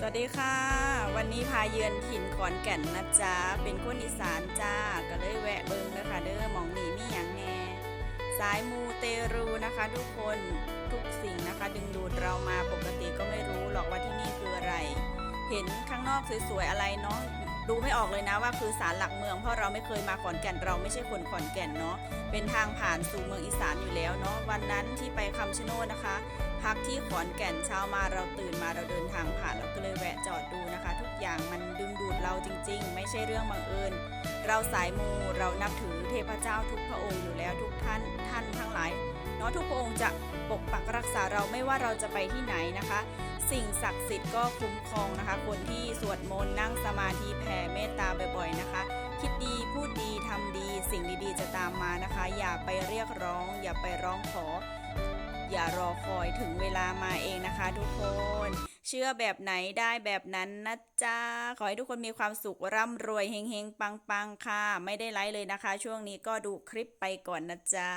สวัสดีค่ะ วันนี้พาเยือนถิ่นขอนแก่นนะจ๊ะ เป็นคนอีสานจ้า ก็เลยแวะเบิ้งนะคะเด้อมองนี่มีอย่างแน่สายมูเตรูนะคะ ทุกคนทุกสิ่งนะคะ ดึงดูดเรามาปกติก็ไม่รู้หรอกว่าที่นี่คืออะไร เห็นข้างนอกสวยๆอะไรเนาะดูไม่ออกเลยนะว่าคือศาลหลักเมืองเพราะเราไม่เคยมาขอนแก่นเราไม่ใช่คนขอนแก่นเนาะเป็นทางผ่านสู่เมืองอีสานอยู่แล้วเนาะวันนั้นที่ไปคำชะโนดนะคะ พักที่ขอนแก่นเช้ามาเราตื่นมาเราเดินทางผ่าน อย่างมันดึงดูดเราจริง ๆ ไม่ใช่เรื่องบังเอิญ เราสายมูเรานับถือเทพเจ้าทุกพระองค์อยู่แล้วทุกท่านท่านทั้งหลายเนาะทุกพระองค์จะปกปักรักษาเราไม่ว่าเราจะไปที่ไหนนะคะ สิ่งศักดิ์สิทธิ์ก็คุ้มครองนะคะ คนที่สวดมนต์นั่งสมาธิแผ่เมตตาบ่อยๆนะคะ คิดดีพูดดีทำดี สิ่งดีๆจะตามมานะคะ อย่าไปเรียกร้อง อย่าไปร้องขอ อย่ารอคอยถึงเวลามาเองนะคะทุกคน เชื่อแบบไหนได้แบบนั้นนะจ๊ะ ขอให้ทุกคนมีความสุขร่ำรวยเฮงๆ ปังๆ ค่ะ ไม่ได้ไลฟ์เลยนะคะ ช่วงนี้ก็ดูคลิปไปก่อนนะจ๊ะ